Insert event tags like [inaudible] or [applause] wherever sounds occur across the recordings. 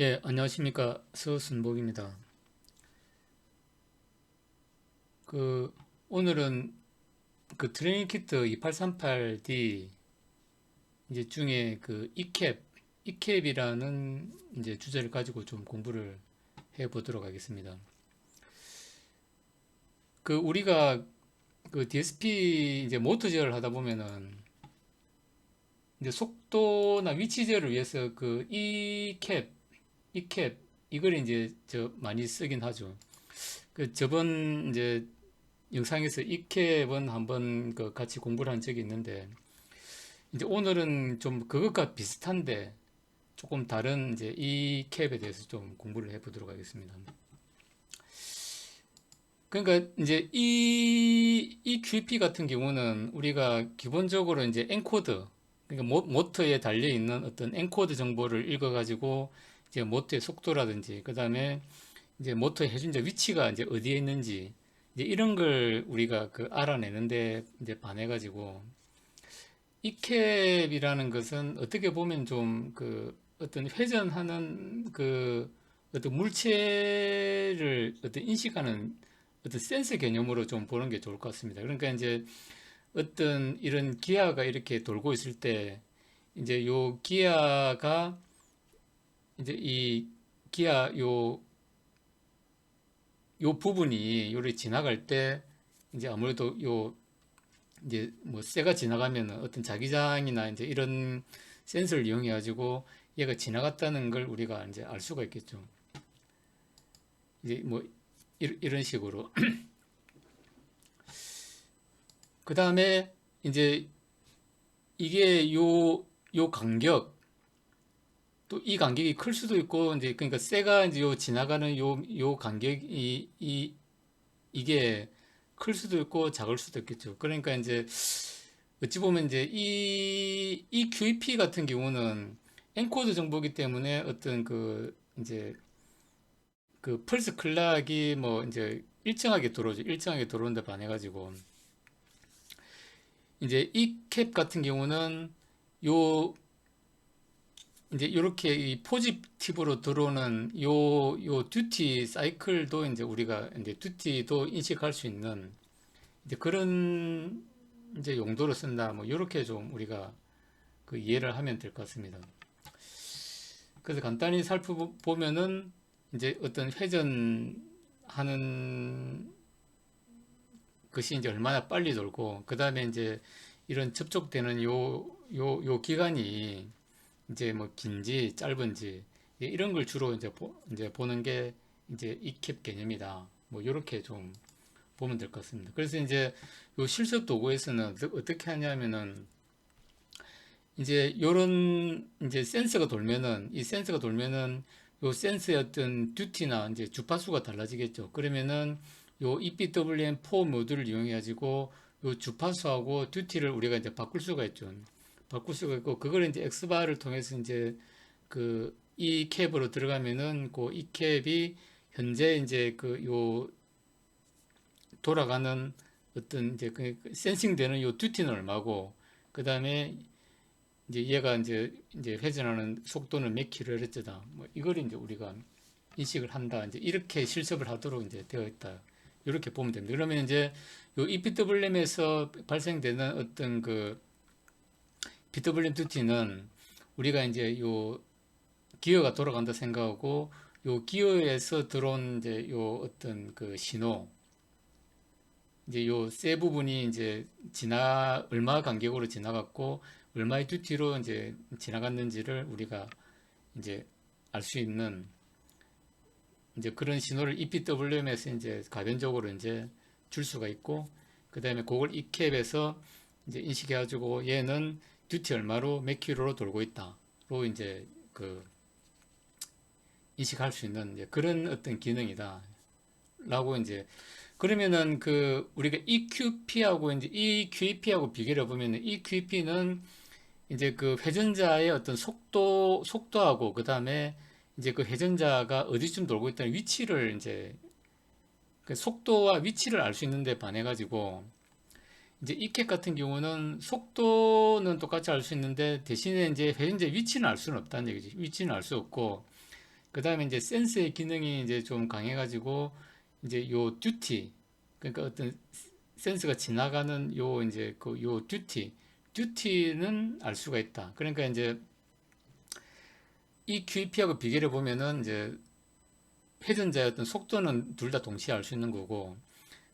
예, 안녕하십니까. 서순복입니다. 그, 오늘은 그 트레이닝 키트 2838D 이제 중에 그 이캡, 이캡이라는 이제 주제를 가지고 좀 공부를 해 보도록 하겠습니다. 그, 우리가 그 DSP 이제 모터 제어를 하다 보면은 이제 속도나 위치 제어를 위해서 그 이캡, 이 캡 이걸 이제 저 많이 쓰긴 하죠. 그 저번 이제 영상에서 이 캡은 한번 그 같이 공부를 한 적이 있는데 이제 오늘은 좀 그것과 비슷한데 조금 다른 이제 이 캡에 대해서 좀 공부를 해 보도록 하겠습니다. 그러니까 이제 이, 이 QP 같은 경우는 우리가 기본적으로 이제 엔코드, 그러니까 모, 모터에 달려 있는 어떤 엔코드 정보를 읽어 가지고 이제 모터의 속도라든지 그 다음에 이제 모터의 해준자 위치가 이제 어디에 있는지 이제 이런 걸 우리가 그 알아내는데 이제 반해가지고 이캡이라는 것은 어떻게 보면 좀 그 어떤 회전하는 그 어떤 물체를 어떤 인식하는 어떤 센서 개념으로 좀 보는 게 좋을 것 같습니다. 그러니까 이제 어떤 이런 기아가 이렇게 돌고 있을 때 이제 요 기아가 이제 이 기아 요, 요 부분이 요리 지나갈 때 이제 아무래도 요 이제 뭐 쇠가 지나가면 어떤 자기장이나 이제 이런 센서를 이용해 가지고 얘가 지나갔다는 걸 우리가 이제 알 수가 있겠죠. 이제 뭐 이- 이런 식으로 [clears throat] 그 다음에 이제 이게 요 요 간격 또 이 간격이 클 수도 있고 이제 그러니까 쇠가 이제 요 지나가는 요 요 간격이 이 이게 클 수도 있고 작을 수도 있겠죠. 그러니까 이제 어찌 보면 이제 이, 이 QEP 같은 경우는 엔코드 정보이기 때문에 어떤 그 이제 그 펄스 클락이 뭐 이제 일정하게 들어오죠. 일정하게 들어오는데 반해가지고 이제 이 캡 같은 경우는 요 이제 이렇게 이 포지티브로 들어오는 요, 요 듀티 사이클도 이제 우리가 이제 듀티도 인식할 수 있는 이제 그런 이제 용도로 쓴다. 뭐 이렇게 좀 우리가 그 이해를 하면 될 것 같습니다. 그래서 간단히 살펴보면은 이제 어떤 회전하는 것이 이제 얼마나 빨리 돌고 그 다음에 이제 이런 접촉되는 요, 요, 요 기간이 이제 뭐 긴지 짧은지 예, 이런 걸 주로 이제 보, 이제 보는 게 이제 이캡 개념이다. 뭐 이렇게 좀 보면 될 것 같습니다. 그래서 이제 요 실습 도구에서는 어떻게 하냐면은 이제 요런 이제 센서가 돌면은 이 센서가 돌면은 요 센서의 어떤 듀티나 이제 주파수가 달라지겠죠. 그러면은 요 EPWM4 모듈을 이용해 가지고 요 주파수하고 듀티를 우리가 이제 바꿀 수가 있죠. 바꿀 수가 있고 그걸 이제 X바를 통해서 이제 그 이 캡으로 들어가면은 그 이 캡이 현재 이제 그 요 돌아가는 어떤 이제 그 센싱되는 요 듀티는 얼마고 그 다음에 이제 얘가 이제 이제 회전하는 속도는 몇 킬로헤르츠다. 뭐 이걸 이제 우리가 인식을 한다. 이제 이렇게 실습을 하도록 이제 되어 있다. 이렇게 보면 됩니다. 그러면 이제 요 EPWM에서 발생되는 어떤 그 PWM 듀티는 우리가 이제 요 기어가 돌아간다 생각하고 요 기어에서 들어온 이제 요 어떤 그 신호 이제 요 세 부분이 이제 지나 얼마 간격으로 지나갔고 얼마의 듀티로 이제 지나갔는지를 우리가 이제 알 수 있는 이제 그런 신호를 EPWM에서 이제 가변적으로 이제 줄 수가 있고 그 다음에 그걸 이캡에서 이제 인식해가지고 얘는 듀티 얼마로 몇 킬로로 돌고 있다로 이제 그 인식할 수 있는 그런 어떤 기능이다. 라고 이제 그러면은 그 우리가 EQP하고 이제 EQP하고 비교를 해보면은 EQP는 이제 그 회전자의 어떤 속도 속도하고 그 다음에 이제 그 회전자가 어디쯤 돌고 있다는 위치를 이제 그 속도와 위치를 알 수 있는데 반해 가지고 이제 이캡 같은 경우는 속도는 똑같이 알 수 있는데 대신에 이제 회전자 위치는 알 수는 없다는 얘기지. 위치는 알 수 없고 그 다음에 이제 센스의 기능이 이제 좀 강해가지고 이제 요 듀티 그러니까 어떤 센스가 지나가는 요 이제 그 요 듀티 듀티는 알 수가 있다. 그러니까 이제 이 QEP하고 비교를 보면은 이제 회전자의 어떤 속도는 둘 다 동시에 알 수 있는 거고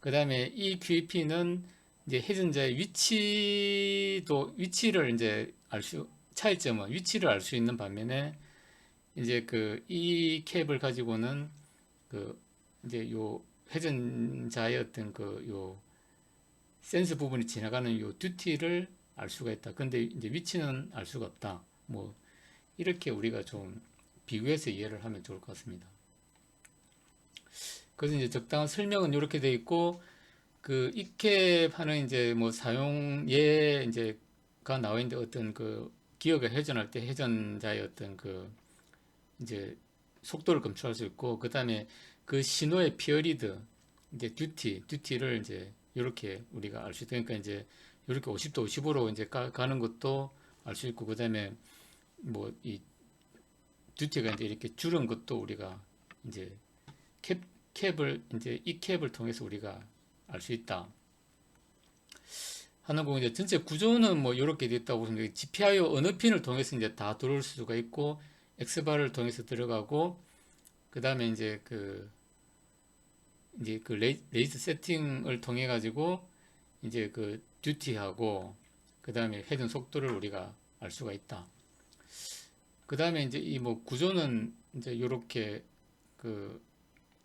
그 다음에 이 QEP는 이제 회전자의 위치도 위치를 이제 알 수 차이점은 위치를 알 수 있는 반면에 이제 그 이 캡을 가지고는 그 이제 요 회전자의 어떤 그 요 센스 부분이 지나가는 요 듀티를 알 수가 있다. 근데 이제 위치는 알 수가 없다. 뭐 이렇게 우리가 좀 비교해서 이해를 하면 좋을 것 같습니다. 그래서 이제 적당한 설명은 이렇게 돼 있고 그 이캡 하는 이제 뭐 사용 예 이제가 나와 있는데 어떤 그 기어가 회전할 때 회전자의 어떤 그 이제 속도를 검출할 수 있고 그 다음에 그 신호의 피어리드 이제 듀티 듀티를 이제 이렇게 우리가 알 수 있다. 그러니까 이제 이렇게 50도 55로 이제 가, 는 것도 알 수 있고 그 다음에 뭐 이 듀티가 이제 이렇게 줄은 것도 우리가 이제 캡 캡을 이제 이 캡을 통해서 우리가 알 수 있다. 하는 거고 이제 전체 구조는 뭐 이렇게 됐다고 보시면 GPIO 어느 핀을 통해서 이제 다 들어올 수가 있고 X바를 통해서 들어가고 그 다음에 이제 그 이제 그 레이, 레이스 세팅을 통해 가지고 이제 그 듀티하고 그 다음에 회전 속도를 우리가 알 수가 있다. 그 다음에 이제 이 뭐 구조는 이제 이렇게 그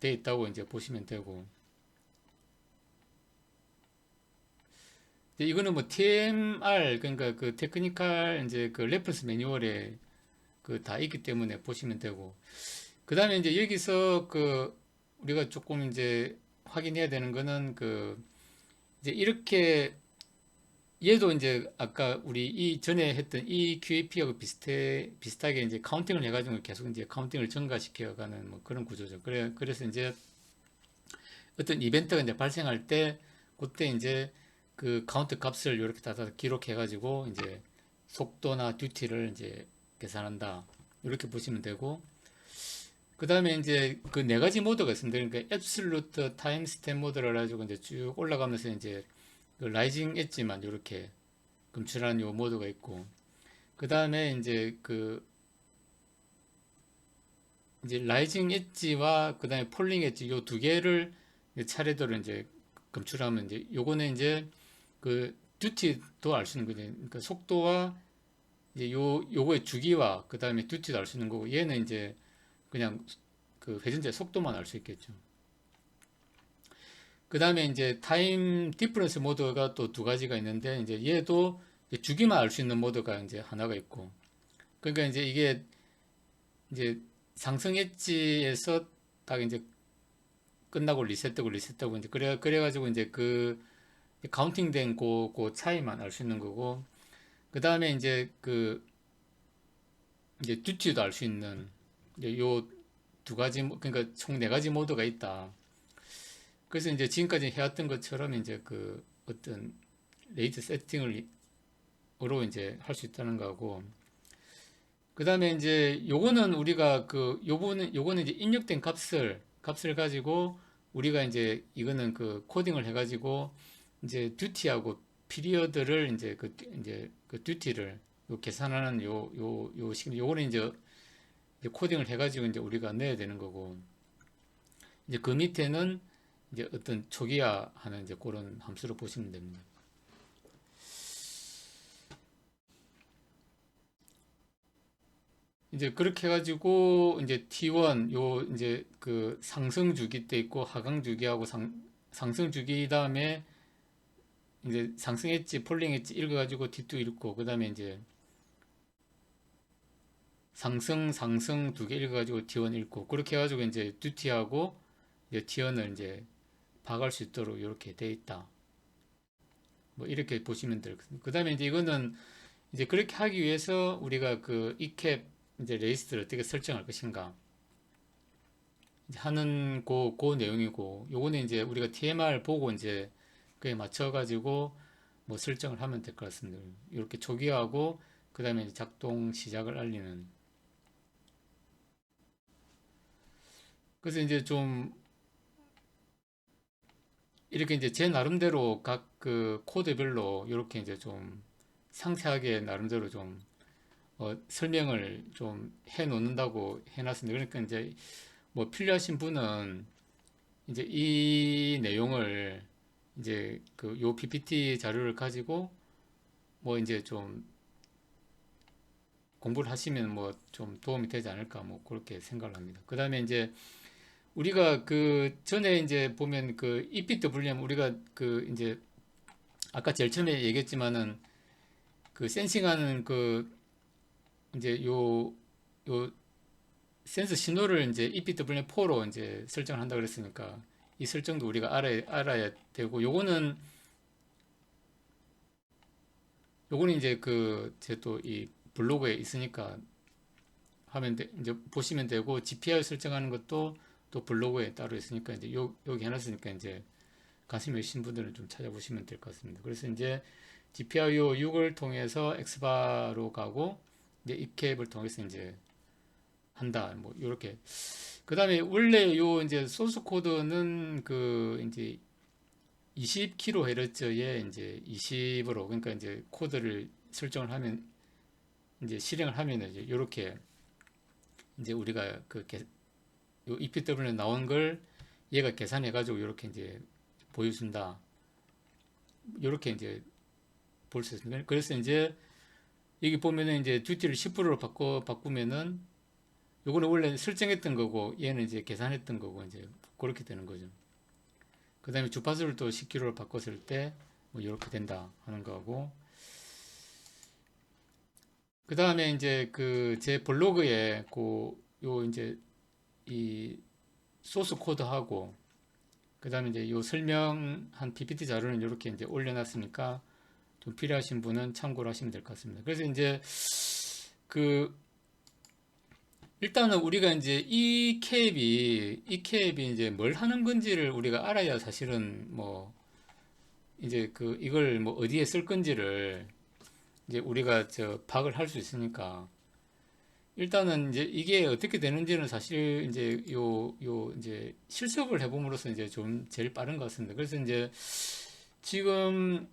돼 있다고 이제 보시면 되고 이거는 뭐 TMR 그러니까 그 테크니컬 이제 그 레퍼런스 매뉴얼에 그 다 있기 때문에 보시면 되고 그 다음에 이제 여기서 그 우리가 조금 이제 확인해야 되는 거는 그 이제 이렇게 얘도 이제 아까 우리 이 전에 했던 이 QAP하고 비슷해 비슷하게 이제 카운팅을 해가지고 계속 이제 카운팅을 증가시켜가는 뭐 그런 구조죠. 그래 그래서 이제 어떤 이벤트가 이제 발생할 때 그때 이제 그 카운트 값을 이렇게 다, 다 기록해 가지고 이제 속도나 듀티를 이제 계산한다. 이렇게 보시면 되고 그 다음에 이제 그 네 가지 모드가 있습니다. 그러니까 앱솔루트 타임 스텝 모드를 가지고 이제 쭉 올라가면서 이제 그 라이징 엣지만 이렇게 검출하는 요 모드가 있고 그 다음에 이제 그 이제 라이징 엣지와 그 다음에 폴링 엣지 요 두 개를 차례대로 이제 검출하면 이제 요거는 이제 그 듀티도 알 수 있는 거죠. 그러니까 속도와 이제 요 요거의 주기와 그 다음에 듀티도 알 수 있는 거고 얘는 이제 그냥 그 회전자의 속도만 알 수 있겠죠. 그 다음에 이제 타임 디퍼런스 모드가 또 두 가지가 있는데 이제 얘도 주기만 알 수 있는 모드가 이제 하나가 있고 그러니까 이제 이게 이제 상승 엣지에서 딱 이제 끝나고 리셋되고 리셋되고 이제 그래 그래 가지고 이제 그 카운팅된 그, 그 차이만 알 수 있는 거고 그 다음에 이제 그 이제 듀티도 알 수 있는 요 두 가지 그러니까 총 네 가지 모드가 있다. 그래서 이제 지금까지 해왔던 것처럼 이제 그 어떤 레이트 세팅을 으로 이제 할 수 있다는 거고 그 다음에 이제 요거는 우리가 그 요거는 요거는 이제 입력된 값을 값을 가지고 우리가 이제 이거는 그 코딩을 해가지고 이제 듀티하고 피리어드를 이제 그 이제 그 듀티를 요 계산하는 요 요 요식 요거는 이제, 이제 코딩을 해가지고 이제 우리가 내야 되는 거고 이제 그 밑에는 이제 어떤 초기화하는 이제 그런 함수로 보시면 됩니다. 이제 그렇게 해가지고 이제 T1 요 이제 그 상승 주기 때 있고 하강 주기하고 상, 상승 주기 다음에 이제 상승했지 폴링했지 읽어가지고 T2 읽고 그 다음에 이제 상승 상승 두 개 읽어가지고 T1 읽고 그렇게 해가지고 이제 듀티하고 이제 T1을 이제 박을 수 있도록 이렇게 돼 있다. 뭐 이렇게 보시면 될것 같습니다. 그 다음에 이제 이거는 이제 그렇게 하기 위해서 우리가 그 이캡 이제 레이스를 어떻게 설정할 것인가 하는 그, 그 내용이고 요거는 이제 우리가 TMR 보고 이제 그에 맞춰 가지고 뭐 설정을 하면 될 것 같습니다. 이렇게 초기화하고 그 다음에 작동 시작을 알리는 그래서 이제 좀 이렇게 이제 제 나름대로 각 그 코드별로 이렇게 이제 좀 상세하게 나름대로 좀 어, 설명을 좀 해 놓는다고 해 놨습니다. 그러니까 이제 뭐 필요하신 분은 이제 이 내용을 이제 그 요 PPT 자료를 가지고 뭐 이제 좀 공부를 하시면 뭐 좀 도움이 되지 않을까 뭐 그렇게 생각을 합니다. 그 다음에 이제 우리가 그 전에 이제 보면 그 EPWM 우리가 그 이제 아까 제일 처음에 얘기했지만은 그 센싱하는 그 이제 요 요 센서 신호를 이제 EPWM4로 이제 설정을 한다 그랬으니까 이 설정도 우리가 알아야, 알아야 되고 요거는 요거는 이제 그 제 또 이 블로그에 있으니까 하면 돼, 이제 보시면 되고 GPIO 설정하는 것도 또 블로그에 따로 있으니까 이제 요, 여기 해놨으니까 이제 관심 있으신 분들은 좀 찾아보시면 될 것 같습니다. 그래서 이제 GPIO 6을 통해서 X바로 가고 이제 이캡을 통해서 이제 한다. 뭐 요렇게. 그다음에 원래 요 이제 소스 코드는 그 이제 20kHz에 이제 20으로 그러니까 이제 코드를 설정을 하면 이제 실행을 하면 이제 요렇게 이제 우리가 그 개- 요 EPW에 나온 걸 얘가 계산해 가지고 이렇게 이제 보여준다. 이렇게 이제 볼 수 있습니다. 그래서 이제 여기 보면은 이제 듀티를 10%로 바꿔 바꾸면은 요거는 원래 설정했던 거고 얘는 이제 계산했던 거고 이제 그렇게 되는 거죠. 그 다음에 주파수를 또 10kH로 바꿨을 때 뭐 이렇게 된다 하는 거고 그 다음에 이제 그 제 블로그에 그 요 이제 이 소스 코드하고 그 다음에 이제 요 설명한 PPT 자료는 이렇게 이제 올려놨으니까 좀 필요하신 분은 참고를 하시면 될 것 같습니다. 그래서 이제 그 일단은 우리가 이제 이 캡이 이 캡이 이제 뭘 하는 건지를 우리가 알아야 사실은 뭐 이제 그 이걸 뭐 어디에 쓸 건지를 이제 우리가 저 파악을 할 수 있으니까 일단은 이제 이게 어떻게 되는지는 사실 이제 요 요 이제 실습을 해봄으로써 이제 좀 제일 빠른 것 같습니다. 그래서 이제 지금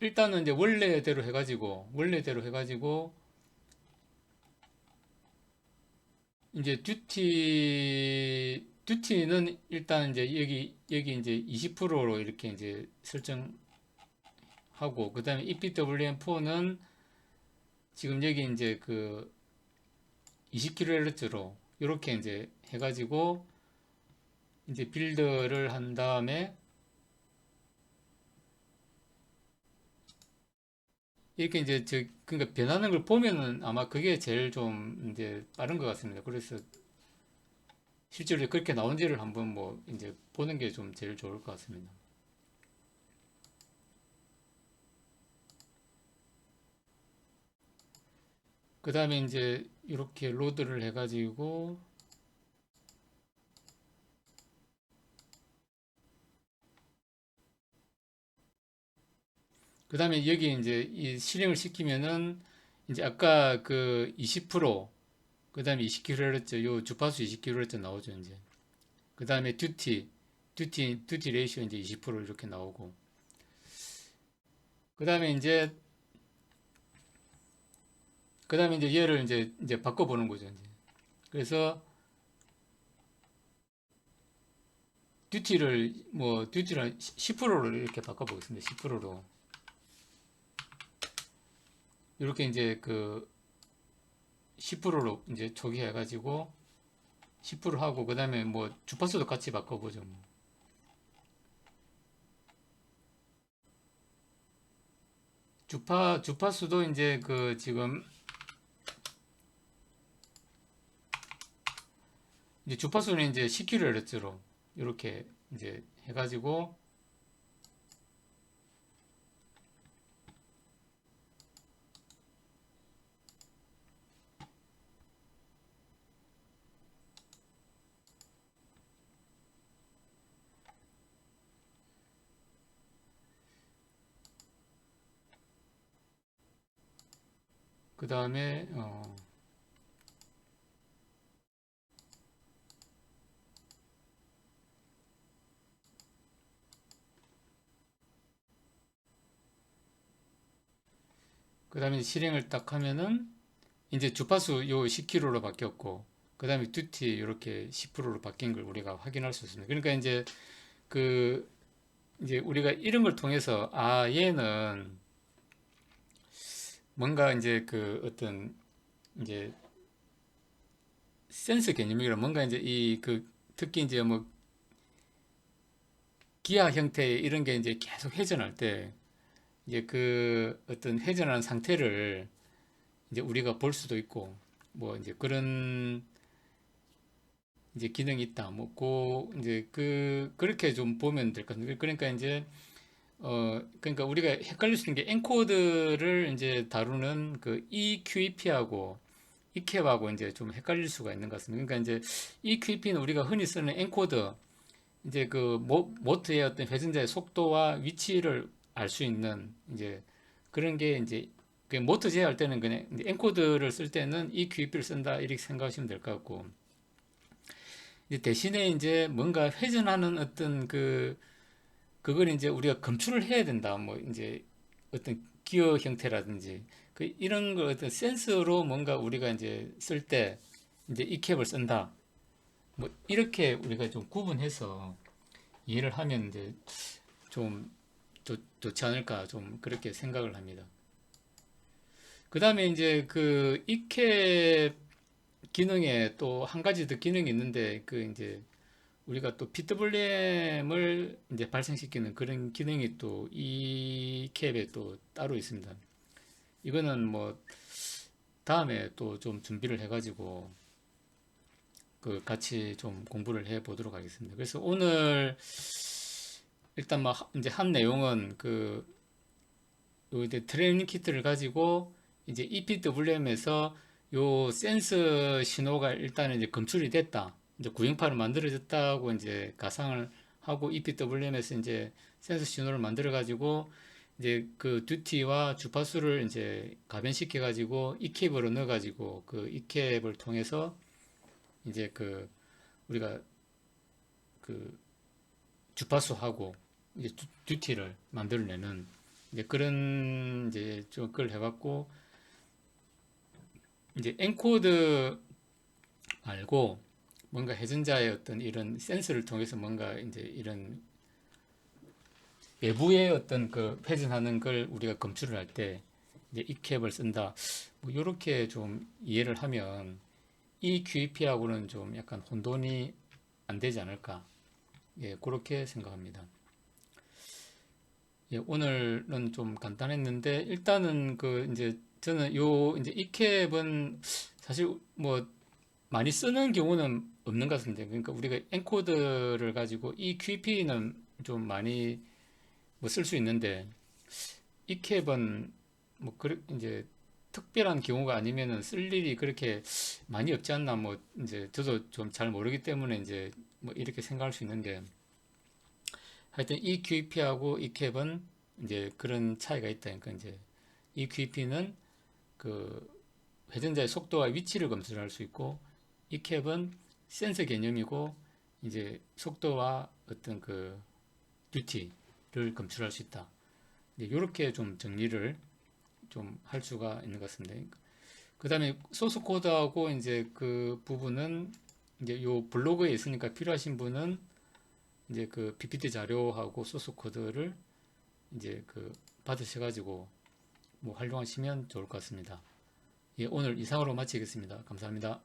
일단은 이제 원래대로 해가지고 원래대로 해가지고 이제 듀티 듀티는 일단 이제 여기 여기 이제 20%로 이렇게 이제 설정하고 그다음에 EPWM4는 지금 여기 이제 그 20kHz로 이렇게 이제 해가지고 이제 빌드를 한 다음에 이렇게 이제 저 그러니까 변하는 걸 보면은 아마 그게 제일 좀 이제 빠른 것 같습니다. 그래서 실제로 그렇게 나온지를 한번 뭐 이제 보는 게 좀 제일 좋을 것 같습니다. 그 다음에 이제 이렇게 로드를 해가지고 그 다음에 여기 이제 이 실행을 시키면은 이제 아까 그 20%, 그 다음에 20kHz, 요 주파수 20kHz 나오죠, 이제. 그 다음에 듀티, 듀티, 듀티 레이쇼 이제 20% 이렇게 나오고. 그 다음에 이제, 그 다음에 이제 얘를 이제, 이제 바꿔보는 거죠, 이제. 그래서 듀티를, 뭐, 듀티를 10%로 이렇게 바꿔보겠습니다, 10%로. 이렇게 이제 그 10%로 이제 초기 해가지고 10% 하고 그 다음에 뭐 주파수도 같이 바꿔보죠 뭐. 주파 주파수도 이제 그 지금 이제 주파수는 이제 10kHz로 이렇게 이제 해가지고 그 다음에 어, 그 다음에 실행을 딱 하면은 이제 주파수 요 10kg로 바뀌었고 그 다음에 듀티 이렇게 10%로 바뀐 걸 우리가 확인할 수 있습니다. 그러니까 이제 그 이제 우리가 이런 걸 통해서 아 얘는 뭔가 이제 그 어떤 이제 센서 개념이라 뭔가 이제 이 그 특히 이제 뭐 기하 형태 이런 게 이제 계속 회전할 때 이제 그 어떤 회전하는 상태를 이제 우리가 볼 수도 있고 뭐 이제 그런 이제 기능이 있다. 뭐, 그, 이제 그, 그렇게 좀 보면 될 것 같은데. 그러니까 이제, 어, 그러니까 우리가 헷갈릴 수 있는 게 엔코드를 이제 다루는 그 EQEP하고 ECAP하고 이제 좀 헷갈릴 수가 있는 것 같습니다. 그러니까 이제 EQEP는 우리가 흔히 쓰는 엔코드, 이제 그 모, 모트의 어떤 회전자의 속도와 위치를 알 수 있는 이제 그런 게 이제 그 모트 제어할 때는 그냥 엔코드를 쓸 때는 EQEP를 쓴다 이렇게 생각하시면 될 것 같고 이제 대신에 이제 뭔가 회전하는 어떤 그 그걸 이제 우리가 검출을 해야 된다. 뭐 이제 어떤 기어 형태라든지 그 이런 걸 어떤 센서로 뭔가 우리가 이제 쓸 때 이제 이 캡을 쓴다. 뭐 이렇게 우리가 좀 구분해서 이해를 하면 이제 좀 좋, 좋지 않을까 좀 그렇게 생각을 합니다. 그 다음에 이제 그 이캡 기능에 또 한 가지 더 기능이 있는데 그 이제 우리가 또 PWM을 이제 발생시키는 그런 기능이 또 이 캡에 또 따로 있습니다. 이거는 뭐 다음에 또 좀 준비를 해가지고 그 같이 좀 공부를 해 보도록 하겠습니다. 그래서 오늘 일단 막 이제 한 내용은 그요 이제 트레이닝 키트를 가지고 이제 EPWM에서 요 센서 신호가 일단은 이제 검출이 됐다. 이제 구형파로 만들어졌다고 이제 가상을 하고 EPWM에서 이제 센서 신호를 만들어 가지고 이제 그 듀티와 주파수를 이제 가변시켜 가지고 이캡으로 넣어 가지고 그 이캡을 통해서 이제 그 우리가 그 주파수하고 이제 듀- 듀티를 만들어내는 이제 그런 이제 좀 그걸 해갖고 이제 엔코드 말고 뭔가 회전자의 어떤 이런 센서를 통해서 뭔가 이제 이런 외부의 어떤 그 회전하는 걸 우리가 검출을 할 때 이제 이 캡을 쓴다. 뭐 이렇게 좀 이해를 하면 이 QEP하고는 좀 약간 혼돈이 안 되지 않을까. 예, 그렇게 생각합니다. 예, 오늘은 좀 간단했는데 일단은 그 이제 저는 요 이제 이 캡은 사실 뭐 많이 쓰는 경우는 없는 것 같은데 그러니까 우리가 엔코드를 가지고 이 QP는 좀 많이 뭐 쓸 수 있는데 이 캡은 뭐 그 이제 특별한 경우가 아니면은 쓸 일이 그렇게 많이 없지 않나 뭐 이제 저도 좀 잘 모르기 때문에 이제 뭐 이렇게 생각할 수 있는데 하여튼 이 QP하고 이 캡은 이제 그런 차이가 있다. 그러니까 이제 이 QP는 그 회전자의 속도와 위치를 검출할 수 있고 이 캡은 센서 개념이고 이제 속도와 어떤 그 듀티를 검출할 수 있다. 이렇게 좀 정리를 좀 할 수가 있는 것 같습니다. 그 다음에 소스 코드하고 이제 그 부분은 이제 요 블로그에 있으니까 필요하신 분은 이제 그 PPT 자료하고 소스 코드를 이제 그 받으셔가지고 뭐 활용하시면 좋을 것 같습니다. 예, 오늘 이상으로 마치겠습니다. 감사합니다.